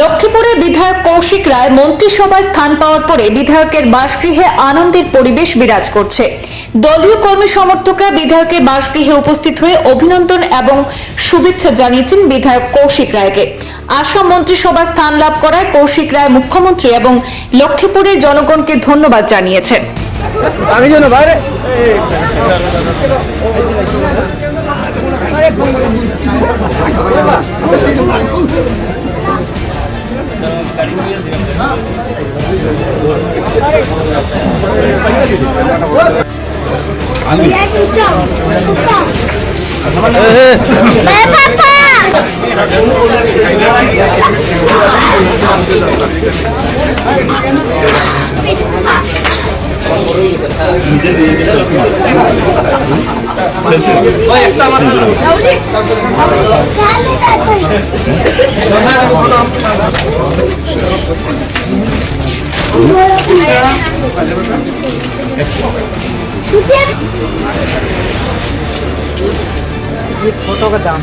লক্ষ্মীপুরে বিধায়ক কৌশিক রায় মন্ত্রিসভায় স্থান পাওয়ার পরে বিধায়কের বাসগৃহে আনন্দের পরিবেশ বিরাজ করছে। দলীয় কর্মী সমর্থকরা বিধায়কের বাসগৃহে উপস্থিত হয়ে অভিনন্দন এবং শুভেচ্ছা জানিয়েছেন বিধায়ক কৌশিক রায়কে। আসাম মন্ত্রিসভায় স্থান লাভ করায় কৌশিক রায় মুখ্যমন্ত্রী এবং লক্ষ্মীপুরের জনগণকে ধন্যবাদ জানিয়েছেন। বাইরে নিজের ये फोटो का दाम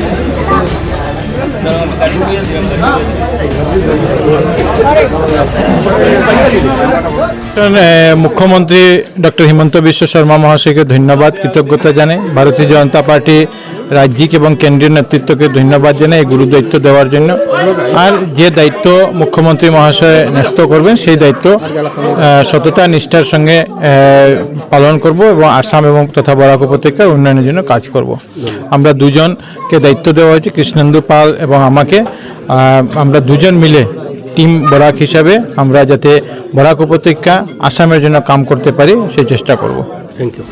মুখ্যমন্ত্রী ডক্টর হিমন্ত বিশ্ব শর্মা মহাশয়কে ধন্যবাদ, কৃতজ্ঞতা জানাই। ভারতীয় জনতা পার্টি রাজ্যিক এবং কেন্দ্রীয় নেতৃত্বকে ধন্যবাদ জানাই এই গুরু দায়িত্ব দেওয়ার জন্য। আর যে দায়িত্ব মুখ্যমন্ত্রী মহাশয় ন্যস্ত করবেন, সেই দায়িত্ব সততা, নিষ্ঠার সঙ্গে পালন করব এবং আসাম এবং তথা বরাক উপত্যকার উন্নয়নের জন্য কাজ করব। আমরা দুজনকে দায়িত্ব দেওয়া হয়েছে কৃষ্ণেন্দু পাল এবং আমাকে। আমরা দুজন মিলে টিম বরাক হিসাবে আমরা যাতে বরাক উপত্যকা আসামের জন্য কাম করতে পারি সেই চেষ্টা করব। থ্যাংক ইউ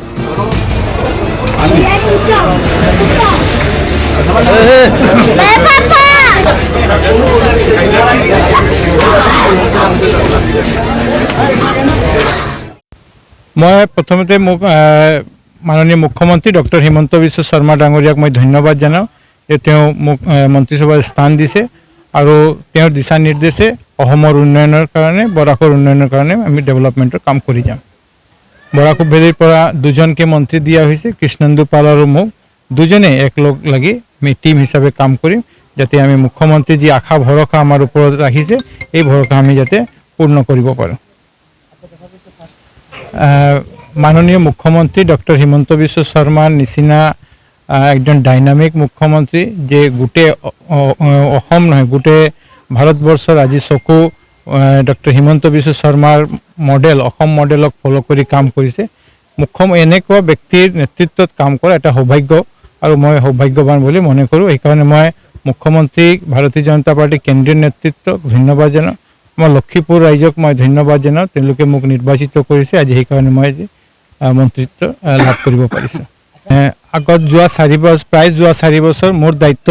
মই প্ৰথমতে মোক মাননীয় মুখ্যমন্ত্ৰী ডক্টৰ হিমন্ত বিশ্ব শৰ্মা ডাঙৰীয়াক মই ধন্যবাদ জনাওঁ। যে তেওঁ মোক মন্ত্ৰীসভাত স্থান দিছে আৰু তেওঁৰ দিশা নিৰ্দেশে অসমৰ উন্নয়নৰ কাৰণে, বৰাকৰ উন্নয়নৰ কাৰণে আমি ডেভেলপমেণ্টৰ কাম কৰি যাম। বৰাক ভেলীৰ পৰা দুজনকে মন্ত্ৰী দিয়া হৈছে, কৃষ্ণেন্দু পাল আৰু মোক। দুজনে একলগ লাগি আমি টিম হিচাপে কাম কৰিম, যাতে আমি মুখ্যমন্ত্ৰী যি আশা, ভৰসা আমাৰ ওপৰত ৰাখিছে এই ভৰসা আমি যাতে পূৰ্ণ কৰিব পাৰোঁ। মাননীয় মুখ্যমন্ত্ৰী ডক্টৰ হিমন্ত বিশ্ব শৰ্মাৰ নিচিনা একজন ডাইনামিক মুখ্যমন্ত্ৰী যে গোটেই অসম নহয় গোটেই ভাৰতবৰ্ষৰ আজি চকু ডক্টৰ হিমন্ত বিশ্ব শৰ্মাৰ মডেল, অসম মডেলক ফ'ল' কৰি কাম কৰিছে। মুখ্য, এনেকুৱা ব্যক্তিৰ নেতৃত্বত কাম কৰা এটা সৌভাগ্য আৰু মই সৌভাগ্যৱান বুলি মনে কৰোঁ। সেইকাৰণে মই মুখ্যমন্ত্ৰীক ভাৰতীয় জনতা পাৰ্টীৰ কেন্দ্ৰীয় নেতৃত্বক ধন্যবাদ জনাওঁ। মই লক্ষীপুৰ ৰাইজক মই ধন্যবাদ জনাওঁ। তেওঁলোকে মোক নিৰ্বাচিত কৰিছে। আজি সেইকাৰণে মই আজি মন্ত্ৰিত্ব লাভ কৰিব পাৰিছোঁ। আগত যোৱা চাৰি বছৰ প্ৰায় যোৱা চাৰি বছৰ মোৰ দায়িত্ব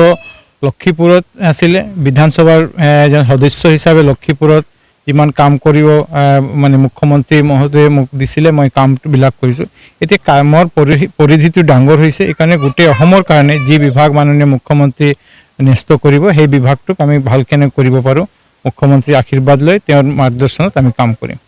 লক্ষীপুৰত আছিলে। বিধানসভাৰ এজন সদস্য হিচাপে লক্ষীপুৰত যিমান কাম কৰিব মানে মুখ্যমন্ত্ৰী মহোদয়ে মোক দিছিলে, মই কামবিলাক কৰিছোঁ। এতিয়া কামৰ পৰিধি- পৰিধিটো ডাঙৰ হৈছে সেইকাৰণে গোটেই অসমৰ কাৰণে যি বিভাগ মাননীয় মুখ্যমন্ত্ৰী ন্যস্ত কৰিব, সেই বিভাগটোক আমি ভালকেনে কৰিব পাৰোঁ। মুখ্যমন্ত্ৰীৰ আশীৰ্বাদ লৈ তেওঁৰ মাৰ্গদৰ্শনত আমি কাম কৰিম।